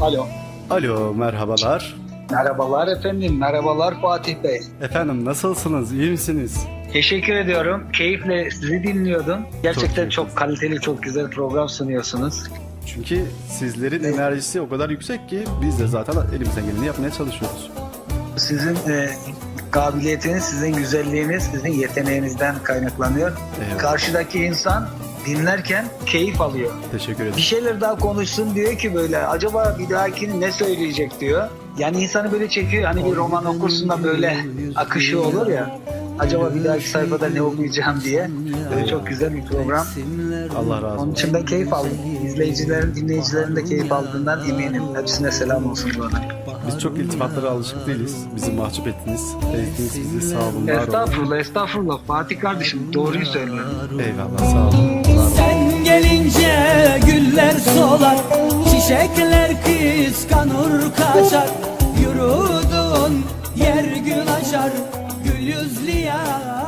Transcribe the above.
Alo. Alo, merhabalar. Merhabalar efendim. Merhabalar Fatih Bey. Efendim nasılsınız, iyi misiniz? Teşekkür ediyorum. Keyifle sizi dinliyordum. Gerçekten Çok çok, kaliteli, çok güzel program sunuyorsunuz. Çünkü sizlerin enerjisi o kadar yüksek ki biz de zaten elimizden geleni yapmaya çalışıyoruz. Sizin e, kabiliyetiniz, sizin güzelliğiniz, sizin yeteneğinizden kaynaklanıyor. Eyvallah. Karşıdaki insan dinlerken keyif alıyor. Teşekkür Bir ederim. şeyler daha konuşsun diyor ki böyle acaba bir dahakini ne söyleyecek diyor. Yani insanı böyle çekiyor. Hani bir roman okursun da böyle akışı olur ya. Acaba bir dahaki sayfada ne okuyacağım diye. Böyle çok güzel bir program. Allah razı Onun olsun. için ben keyif aldım. İzleyicilerin, dinleyicilerin de keyif aldığından eminim. Hepsine selam olsun bana. Biz çok iltifatlara alışık değiliz. Bizi mahcup ettiniz. Ezdiniz bizi sağ olun. Estağfurullah, estağfurullah. Fatih kardeşim doğruyu söylüyor. Eyvallah, sağ olun. Solar Çiçekler kıskanır kaçar. Yürüdün yer gün açar Gül yüzlü yarım